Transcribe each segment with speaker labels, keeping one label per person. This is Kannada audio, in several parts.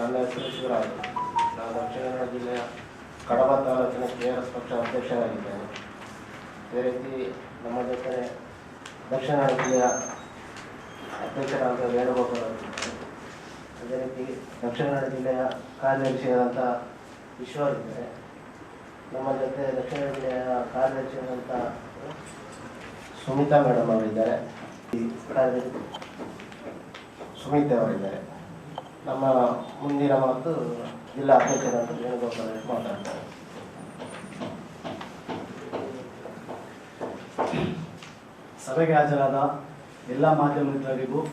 Speaker 1: ನನ್ನ ಹೆಸರು ಶಿವರಾಜ್. ನಾನು ದಕ್ಷಿಣ ಕನ್ನಡ ಜಿಲ್ಲೆಯ ಕಡಬ ತಾಲೂಕಿನ ಕೆ ಆರ್ ಎಸ್ ಪಕ್ಷ ಅಧ್ಯಕ್ಷರಾಗಿದ್ದೇನೆ. ಅದೇ ರೀತಿ ನಮ್ಮ ಜೊತೆ ದಕ್ಷಿಣ ಕನ್ನಡ ಜಿಲ್ಲೆಯ ಅಧ್ಯಕ್ಷರಾದ ವೇಣುಗೋಪಾಲ್ ಅದೇ ರೀತಿ ದಕ್ಷಿಣ ಕನ್ನಡ ಜಿಲ್ಲೆಯ ಕಾರ್ಯದರ್ಶಿಯಾದಂಥ ಈಶ್ವರ್ ಇದ್ದಾರೆ. ನಮ್ಮ ಜೊತೆ ದಕ್ಷಿಣ ಕನ್ನಡ ಜಿಲ್ಲೆಯ ಕಾರ್ಯದರ್ಶಿಯಾದಂಥ ಸುಮಿತಾ ಮೇಡಮ್ ಅವರಿದ್ದಾರೆ. ಸುಮಿತಾ ಅವರಿದ್ದಾರೆ. ನಮ್ಮ ಮುಂದಿನ ಮಾತು ಜಿಲ್ಲಾ ಅಧ್ಯಕ್ಷರಾದ ವೇಣುಗೋಪಾಲ್ ರೆಡ್ಡಿ ಮಾತಾಡ್ತಾರೆ.
Speaker 2: ಸಭೆಗೆ ಹಾಜರಾದ ಎಲ್ಲ ಮಾಧ್ಯಮ ಮಿತ್ರರಿಗೂ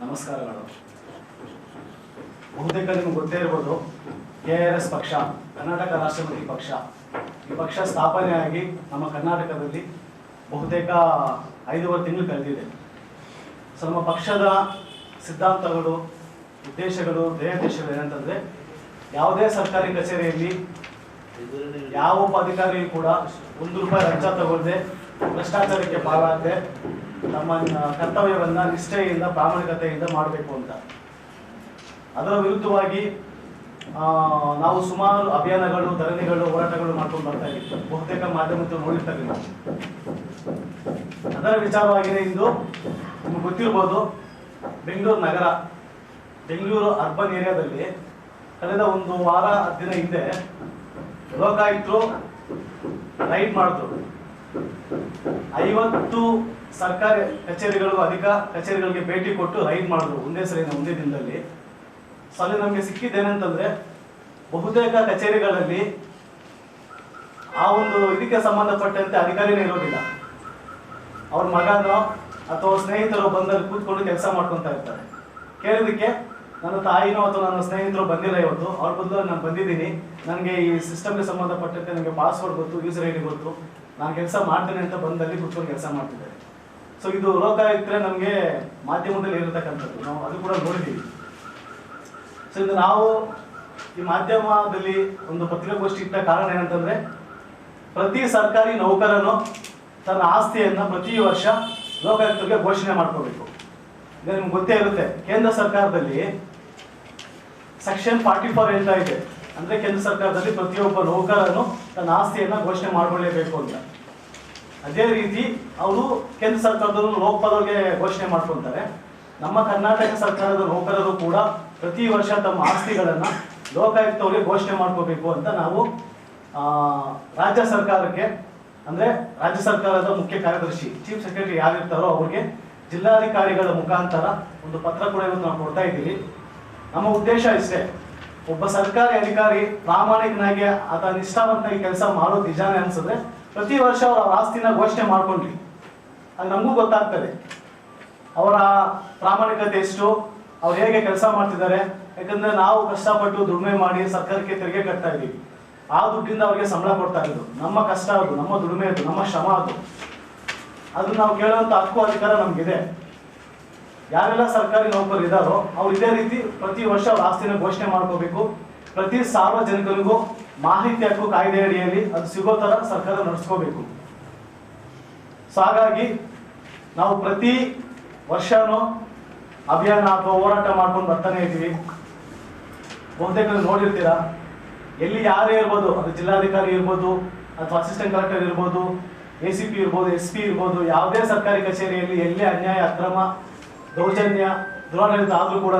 Speaker 2: ನಮಸ್ಕಾರಗಳು. ಬಹುತೇಕ ನಿಮ್ಗೆ ಗೊತ್ತೇ ಇರ್ಬೋದು, ಕೆ ಆರ್ ಎಸ್ ಪಕ್ಷ, ಕರ್ನಾಟಕ ರಾಷ್ಟ್ರಪತಿ ಪಕ್ಷ. ಈ ಪಕ್ಷ ಸ್ಥಾಪನೆಯಾಗಿ ನಮ್ಮ ಕರ್ನಾಟಕದಲ್ಲಿ ಬಹುತೇಕ ಐದೂವರೆ ತಿಂಗಳು ಕಳೆದಿದೆ. ಸೊ, ನಮ್ಮ ಪಕ್ಷದ ಸಿದ್ಧಾಂತಗಳು ಉದ್ದೇಶಗಳು ಧ್ಯೇಯೋದ್ದೇಶಗಳು ಏನಂತಂದ್ರೆ, ಯಾವುದೇ ಸರ್ಕಾರಿ ಕಚೇರಿಯಲ್ಲಿ ಯಾವ ಅಧಿಕಾರಿಯೂ ಕೂಡ ಒಂದು ರೂಪಾಯಿ ಲಂಚ ತಗೊಳ್ಳದೆ ಭ್ರಷ್ಟಾಚಾರಕ್ಕೆ ಪಾಲಾಗದೆ ನಮ್ಮ ಕರ್ತವ್ಯವನ್ನ ನಿಷ್ಠೆಯಿಂದ, ಪ್ರಾಮಾಣಿಕತೆಯಿಂದ ಮಾಡಬೇಕು ಅಂತ. ಅದರ ವಿರುದ್ಧವಾಗಿ ನಾವು ಸುಮಾರು ಅಭಿಯಾನಗಳು, ಧರಣಿಗಳು, ಹೋರಾಟಗಳು ಮಾಡ್ಕೊಂಡು ಬರ್ತಾ ಇದ್ದೀವಿ. ಬಹುತೇಕ ಮಾಧ್ಯಮದಲ್ಲಿ ನೋಡಿರ್ತಾರೆ ಅದರ ವಿಚಾರವಾಗಿದೆ ಇಂದು ನಿಮ್ಗೆ ಗೊತ್ತಿರ್ಬೋದು, ಬೆಂಗಳೂರು ನಗರ ಬೆಂಗಳೂರು ಅರ್ಬನ್ ಏರಿಯಾದಲ್ಲಿ ಕಳೆದ ಒಂದು ವಾರ ದಿನ ಹಿಂದೆ ಲೋಕಾಯುಕ್ತರು ರೈಡ್ ಮಾಡಿದ್ರು. ಐವತ್ತು ಸರ್ಕಾರಿ ಕಚೇರಿಗಳು, ಅಧಿಕ ಕಚೇರಿಗಳಿಗೆ ಭೇಟಿ ಕೊಟ್ಟು ರೈಡ್ ಮಾಡಿದ್ರು ಒಂದೇ ಸರಿನ ಒಂದೇ ದಿನದಲ್ಲಿ. ಸೊ ಅಲ್ಲಿ ನಮಗೆ ಸಿಕ್ಕಿದ್ದೇನೆಂತಂದ್ರೆ ಬಹುತೇಕ ಕಚೇರಿಗಳಲ್ಲಿ ಆ ಒಂದು ಇದಕ್ಕೆ ಸಂಬಂಧಪಟ್ಟಂತೆ ಅಧಿಕಾರಿನೇ ಇರೋದಿಲ್ಲ. ಅವ್ರ ಮಗನೋ ಅಥವಾ ಸ್ನೇಹಿತರು ಬಂದಲ್ಲಿ ಕೂತ್ಕೊಂಡು ಕೆಲಸ ಮಾಡ್ಕೊತಾ ಇರ್ತಾರೆ. ಕೇಳಿದಕ್ಕೆ ನನ್ನ ತಾಯಿನೋ ಅಥವಾ ನನ್ನ ಸ್ನೇಹಿತರು ಬಂದಿಲ್ಲ ಇವತ್ತು. ಅವ್ರ ಬದಲು ನಾನು ಬಂದಿದ್ದೀನಿ. ನನಗೆ ಈ ಸಿಸ್ಟಮ್ಗೆ ಸಂಬಂಧಪಟ್ಟಂತೆ ನನಗೆ ಪಾಸ್ವರ್ಡ್ ಗೊತ್ತು ಯೂಸರ್ ಐ ಡಿ ಗೊತ್ತು. ನಾನು ಕೆಲಸ ಮಾಡ್ತೇನೆ ಅಂತ ಬಂದಲ್ಲಿ ಕೂತ್ಕೊಂಡು ಕೆಲಸ ಮಾಡ್ತಿದ್ದಾರೆ. ಸೊ ಇದು ಲೋಕಾಯುಕ್ತರೆ ನಮಗೆ ಮಾಧ್ಯಮದಲ್ಲಿ ಇರತಕ್ಕಂಥದ್ದು. ನಾವು ಅದು ಕೂಡ ನೋಡಿದ್ದೀವಿ. ಸೊ ಇದು ನಾವು ಈ ಮಾಧ್ಯಮದಲ್ಲಿ ಒಂದು ಪತ್ರಿಕಾಗೋಷ್ಠಿ ಇಟ್ಟ ಕಾರಣ ಏನಂತಂದ್ರೆ, ಪ್ರತಿ ಸರ್ಕಾರಿ ನೌಕರನು ತನ್ನ ಆಸ್ತಿಯನ್ನ ಪ್ರತಿ ವರ್ಷ ಲೋಕಾಯುಕ್ತರಿಗೆ ಘೋಷಣೆ ಮಾಡ್ಕೋಬೇಕು. ನಿಮ್ಗೆ ಗೊತ್ತೇ ಇರುತ್ತೆ. ಕೇಂದ್ರ ಸರ್ಕಾರದಲ್ಲಿ ಸೆಕ್ಷನ್ ಫಾರ್ಟಿ ಫೋರ್ ಹೇಳ್ತಾ ಇದೆ. ಅಂದ್ರೆ ಕೇಂದ್ರ ಸರ್ಕಾರದಲ್ಲಿ ಪ್ರತಿಯೊಬ್ಬ ನೌಕರನು ತನ್ನ ಆಸ್ತಿಯನ್ನ ಘೋಷಣೆ ಮಾಡ್ಕೊಳ್ಳೇಬೇಕು ಅಂತ. ಅದೇ ರೀತಿ ಅವರು ಕೇಂದ್ರ ಸರ್ಕಾರದಲ್ಲೂ ಲೋಕಪಾಲರಿಗೆ ಘೋಷಣೆ ಮಾಡ್ಕೊಂತಾರೆ. ನಮ್ಮ ಕರ್ನಾಟಕ ಸರ್ಕಾರದ ನೌಕರರು ಕೂಡ ಪ್ರತಿ ವರ್ಷ ತಮ್ಮ ಆಸ್ತಿಗಳನ್ನ ಲೋಕಾಯುಕ್ತವರಿಗೆ ಘೋಷಣೆ ಮಾಡ್ಕೋಬೇಕು ಅಂತ ನಾವು ರಾಜ್ಯ ಸರ್ಕಾರಕ್ಕೆ, ಅಂದ್ರೆ ರಾಜ್ಯ ಸರ್ಕಾರದ ಮುಖ್ಯ ಕಾರ್ಯದರ್ಶಿ, ಚೀಫ್ ಸೆಕ್ರೆಟರಿ ಯಾರಿರ್ತಾರೋ ಅವ್ರಿಗೆ ಜಿಲ್ಲಾಧಿಕಾರಿಗಳ ಮುಖಾಂತರ ಒಂದು ಪತ್ರ ಕೂಡ ಇವತ್ತು ನಾವು ಕೊಡ್ತಾ ಇದ್ದೀವಿ. ನಮ್ಮ ಉದ್ದೇಶ ಇಷ್ಟೇ. ಒಬ್ಬ ಸರ್ಕಾರಿ ಅಧಿಕಾರಿ, ಪ್ರಾಮಾಣಿಕನಾಗಿ ಆತ ನಿಷ್ಠಾವಂತನಾಗಿ ಕೆಲಸ ಮಾಡೋದು ನಿಜಾನೇ ಅನ್ಸಿದ್ರೆ ಪ್ರತಿ ವರ್ಷ ಅವರ ಆಸ್ತಿನ ಘೋಷಣೆ ಮಾಡ್ಕೊಂಡ್ರಿ. ಅದು ನಮಗೂ ಗೊತ್ತಾಗ್ತದೆ. ಅವರ ಪ್ರಾಮಾಣಿಕತೆ ಎಷ್ಟು, ಅವ್ರು ಹೇಗೆ ಕೆಲಸ ಮಾಡ್ತಿದ್ದಾರೆ. ಯಾಕಂದ್ರೆ ನಾವು ಕಷ್ಟಪಟ್ಟು ದುಡಿಮೆ ಮಾಡಿ ಸರ್ಕಾರಕ್ಕೆ ತೆರಿಗೆ ಕಟ್ತಾ ಇದ್ದೀವಿ. ಆ ದುಡ್ಡಿಂದ ಅವ್ರಿಗೆ ಸಂಬಳ ಕೊಡ್ತಾ ಇರೋದು. ನಮ್ಮ ಕಷ್ಟ ಅದು, ನಮ್ಮ ದುಡಿಮೆ ಅದು, ನಮ್ಮ ಶ್ರಮ ಅದು. ಅದು ನಾವು ಕೇಳುವಂತ ಹಕ್ಕು, ಅಧಿಕಾರ ನಮ್ಗಿದೆ. ಯಾರೆಲ್ಲ ಸರ್ಕಾರಿ ನೌಕರರು ಇದ್ದಾರೋ ಅವ್ರು ಇದೇ ರೀತಿ ಪ್ರತಿ ವರ್ಷ ಅವ್ರ ಆಸ್ತಿನ ಘೋಷಣೆ ಮಾಡ್ಕೋಬೇಕು. ಪ್ರತಿ ಸಾರ್ವಜನಿಕರಿಗೂ ಮಾಹಿತಿ ಹಕ್ಕು ಕಾಯ್ದೆ ಅಡಿಯಲ್ಲಿ ಅದು ಸಿಗೋ ತರ ಸರ್ಕಾರ ನಡೆಸ್ಕೋಬೇಕು. ಸೊ ಹಾಗಾಗಿ ನಾವು ಪ್ರತಿ ವರ್ಷನೂ ಅಭಿಯಾನ ಅಥವಾ ಹೋರಾಟ ಮಾಡ್ಕೊಂಡು ಬರ್ತಾನೆ ಇದ್ದೀವಿ. ಬಹುತೇಕ ನೋಡಿರ್ತೀರಾ, ಎಲ್ಲಿ ಯಾರೇ ಇರ್ಬೋದು, ಅದು ಜಿಲ್ಲಾಧಿಕಾರಿ ಇರ್ಬೋದು, ಅಥವಾ ಅಸಿಸ್ಟೆಂಟ್ ಕಲೆಕ್ಟರ್ ಇರ್ಬೋದು ಎ ಸಿ ಪಿ ಇರ್ಬೋದು ಎಸ್ ಪಿ ಇರ್ಬೋದು, ಯಾವುದೇ ಸರ್ಕಾರಿ ಕಚೇರಿಯಲ್ಲಿ ಎಲ್ಲಿ ಅನ್ಯಾಯ, ಅಕ್ರಮ ದೌರ್ಜನ್ಯ, ದುರಾಡಳಿತ ಆದರೂ ಕೂಡ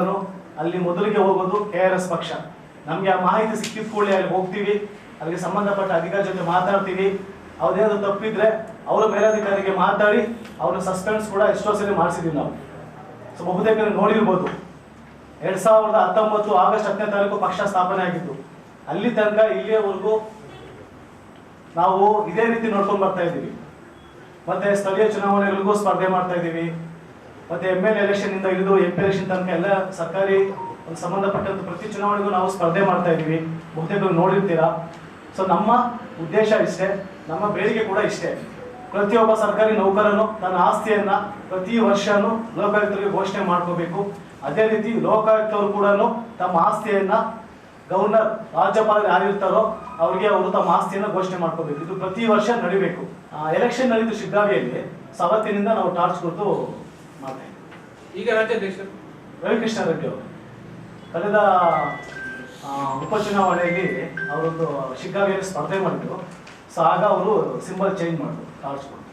Speaker 2: ಅಲ್ಲಿ ಮೊದಲಿಗೆ ಹೋಗೋದು ಕೆ ಆರ್ ಎಸ್ ಪಕ್ಷ. ನಮಗೆ ಆ ಮಾಹಿತಿ ಸಿಕ್ಕಿದ ಕೂಡಲೇ ಅಲ್ಲಿ ಹೋಗ್ತೀವಿ, ಅಲ್ಲಿಗೆ ಸಂಬಂಧಪಟ್ಟ ಅಧಿಕಾರಿ ಜೊತೆ ಮಾತಾಡ್ತೀವಿ. ಅವ್ರದ್ದೇನಾದ್ರು ತಪ್ಪಿದ್ರೆ ಅವರ ಮೇಲಾಧಿಕಾರಿಗೆ ಮಾತಾಡಿ ಅವರ ಸಸ್ಪೆನ್ಸ್ ಕೂಡ ಎಷ್ಟೋ ಸರಿ ಮಾಡಿಸಿದ್ವಿ ನಾವು. ಸೊ ಬಹುತೇಕ ನೋಡಿರ್ಬೋದು. ಎರಡ್ ಸಾವಿರದ ಹತ್ತೊಂಬತ್ತು ಆಗಸ್ಟ್ ಹತ್ತನೇ ತಾರೀಕು ಪಕ್ಷ ಸ್ಥಾಪನೆ ಆಗಿತ್ತು ಅಲ್ಲಿ ತನಕ ಇಲ್ಲಿಯವರೆಗೂ ನಾವು ಇದೇ ರೀತಿ ನೋಡ್ಕೊಂಡು ಬರ್ತಾ ಇದ್ದೀವಿ. ಮತ್ತೆ ಸ್ಥಳೀಯ ಚುನಾವಣೆಗಳಿಗೂ ಸ್ಪರ್ಧೆ ಮಾಡ್ತಾ ಇದ್ದೀವಿ. ಮತ್ತೆ ಎಂ ಎಲ್ ಎಲೆಕ್ಷನ್ ಇಂದ ಹಿಡಿದು ಎಂ ಪಿ ಎಲೆಕ್ಷನ್ ತನಕ ಎಲ್ಲ ಸರ್ಕಾರಿ ಸಂಬಂಧಪಟ್ಟಂತ ಪ್ರತಿ ಚುನಾವಣೆಗೂ ನಾವು ಸ್ಪರ್ಧೆ ಮಾಡ್ತಾ ಇದೀವಿ ಬಹುತೇಕ ನೋಡಿರ್ತೀರಾ. ಸೊ ನಮ್ಮ ಉದ್ದೇಶ ಇಷ್ಟೇ, ನಮ್ಮ ಬೇಡಿಕೆ ಕೂಡ ಇಷ್ಟೇ. ಪ್ರತಿಯೊಬ್ಬ ಸರ್ಕಾರಿ ನೌಕರನು ತನ್ನ ಆಸ್ತಿಯನ್ನ ಪ್ರತಿ ವರ್ಷನೂ ಲೋಕಾಯುಕ್ತರಿಗೆ ಘೋಷಣೆ ಮಾಡ್ಕೋಬೇಕು. ಅದೇ ರೀತಿ ಲೋಕಾಯುಕ್ತರು ಕೂಡ ತಮ್ಮ ಆಸ್ತಿಯನ್ನ ಗವರ್ನರ್ ರಾಜ್ಯಪಾಲರು ಯಾರಿರ್ತಾರೋ ಅವ್ರಿಗೆ ಅವರು ತಮ್ಮ ಆಸ್ತಿಯನ್ನ ಘೋಷಣೆ ಮಾಡ್ಕೋಬೇಕು. ಇದು ಪ್ರತಿ ವರ್ಷ ನಡಿಬೇಕು. ಎಲೆಕ್ಷನ್ ನಡೀತು ಶಿಗ್ಗಾವಿಯಲ್ಲಿ ಸವತ್ತಿನಿಂದ ನಾವು ಟಾರ್ಚ್ ಕೊಟ್ಟು
Speaker 3: ಈಗ ರಾಜ್ಯಾಧ್ಯಕ್ಷರು
Speaker 2: ರವಿಕೃಷ್ಣ ರೆಡ್ಡಿ ಅವರು. ಕಳೆದ ಉಪಚುನಾವಣೆಯಲ್ಲಿ ಅವರೊಂದು ಶಿಗ್ಗಾವಿಯಲ್ಲಿ ಸ್ಪರ್ಧೆ ಮಾಡಿದ್ರು. ಸೊ ಆಗ ಅವರು ಸಿಂಬಲ್ ಚೇಂಜ್ ಮಾಡಿದ್ರು ಕೊಟ್ಟು